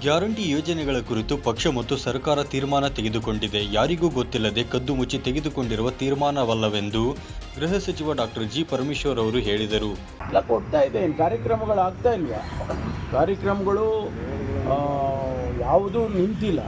Guarantee ಯೋಜನೆಗಳ ಕುರಿತು ಪಕ್ಷ ಮತ್ತು ಸರ್ಕಾರ ತೀರ್ಮಾನ ತೆಗೆದುಕೊಂಡಿದೆ. ಯಾರಿಗೂ ಗೊತ್ತಿಲ್ಲದೆ ಕದ್ದು ಮುಚ್ಚಿ ತೆಗೆದುಕೊಂಡಿರುವ ತೀರ್ಮಾನವಲ್ಲವೆಂದು ಗೃಹ ಸಚಿವ ಡಾಕ್ಟರ್ ಜಿ. ಪರಮೇಶ್ವರ್ ಅವರು ಹೇಳಿದರು. ಇದೆ ಏನು ಕಾರ್ಯಕ್ರಮಗಳು ಆಗ್ತಾ ಇಲ್ವಾ? ಕಾರ್ಯಕ್ರಮಗಳು ಯಾವುದೂ ನಿಂತಿಲ್ಲ.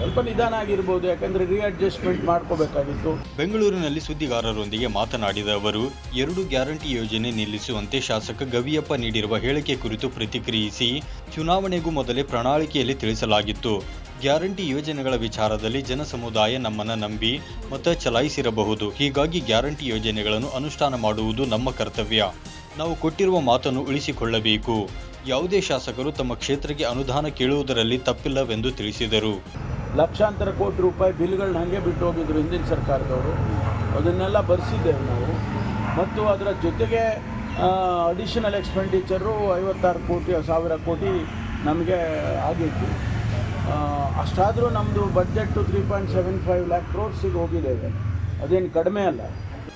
ಸ್ವಲ್ಪ ನಿಧಾನ ಆಗಿರ್ಬೋದು, ಯಾಕಂದರೆ ರೀಅಡ್ಜಸ್ಟ್ಮೆಂಟ್ ಮಾಡ್ಕೋಬೇಕಾಗಿತ್ತು. ಬೆಂಗಳೂರಿನಲ್ಲಿ ಸುದ್ದಿಗಾರರೊಂದಿಗೆ ಮಾತನಾಡಿದ ಅವರು, ಎರಡು ಗ್ಯಾರಂಟಿ ಯೋಜನೆ ನಿಲ್ಲಿಸುವಂತೆ ಶಾಸಕ ಗವಿಯಪ್ಪ ನೀಡಿರುವ ಹೇಳಿಕೆ ಕುರಿತು ಪ್ರತಿಕ್ರಿಯಿಸಿ ಚುನಾವಣೆಗೂ ಮೊದಲೇ ಪ್ರಣಾಳಿಕೆಯಲ್ಲಿ ತಿಳಿಸಲಾಗಿತ್ತು. ಗ್ಯಾರಂಟಿ ಯೋಜನೆಗಳ ವಿಚಾರದಲ್ಲಿ ಜನಸಮುದಾಯ ನಮ್ಮನ್ನು ನಂಬಿ ಮತ ಚಲಾಯಿಸಿರಬಹುದು. ಹೀಗಾಗಿ ಗ್ಯಾರಂಟಿ ಯೋಜನೆಗಳನ್ನು ಅನುಷ್ಠಾನ ಮಾಡುವುದು ನಮ್ಮ ಕರ್ತವ್ಯ. ನಾವು ಕೊಟ್ಟಿರುವ ಮಾತನ್ನು ಉಳಿಸಿಕೊಳ್ಳಬೇಕು. ಯಾವುದೇ ಶಾಸಕರು ತಮ್ಮ ಕ್ಷೇತ್ರಕ್ಕೆ ಅನುದಾನ ಕೇಳುವುದರಲ್ಲಿ ತಪ್ಪಿಲ್ಲವೆಂದು ತಿಳಿಸಿದರು. ಲಕ್ಷಾಂತರ ಕೋಟಿ ರೂಪಾಯಿ ಬಿಲ್ಗಳನ್ನ ಹಾಗೆ ಬಿಟ್ಟು ಹೋಗಿದ್ರು ಹಿಂದಿನ ಸರ್ಕಾರದವರು. ಅದನ್ನೆಲ್ಲ ಬರೆಸಿದ್ದೇವೆ ನಾವು. ಮತ್ತು ಅದರ ಜೊತೆಗೆ ಅಡಿಷನಲ್ ಎಕ್ಸ್ಪೆಂಡಿಚರು ಐವತ್ತಾರು ಕೋಟಿ, ಸಾವಿರ ಕೋಟಿ ನಮಗೆ ಆಗಿತ್ತು. ಅಷ್ಟಾದರೂ ನಮ್ಮದು budget three point seven five lakh ಕ್ರೋರ್ಸಿಗೆ ಹೋಗಿದ್ದೇವೆ ಅದೇನು ಕಡಿಮೆ ಅಲ್ಲ.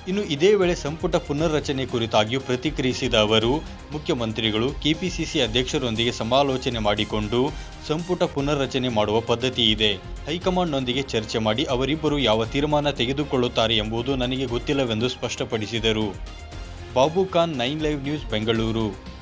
ಇನ್ನು ಇದೇ ವೇಳೆ ಸಂಪುಟ ಪುನರ್ರಚನೆ ಕುರಿತಾಗಿಯೂ ಪ್ರತಿಕ್ರಿಯಿಸಿದ ಅವರು, ಮುಖ್ಯಮಂತ್ರಿಗಳು, ಕೆಪಿಸಿಸಿ ಅಧ್ಯಕ್ಷರೊಂದಿಗೆ ಸಮಾಲೋಚನೆ ಮಾಡಿಕೊಂಡು ಸಂಪುಟ ಪುನರ್ರಚನೆ ಮಾಡುವ ಪದ್ಧತಿ ಇದೆ. ಹೈಕಮಾಂಡ್ನೊಂದಿಗೆ ಚರ್ಚೆ ಮಾಡಿ ಅವರಿಬ್ಬರು ಯಾವ ತೀರ್ಮಾನ ತೆಗೆದುಕೊಳ್ಳುತ್ತಾರೆ ಎಂಬುದು ನನಗೆ ಗೊತ್ತಿಲ್ಲವೆಂದು ಸ್ಪಷ್ಟಪಡಿಸಿದರು. Babu Khan nine live news Bengaluru.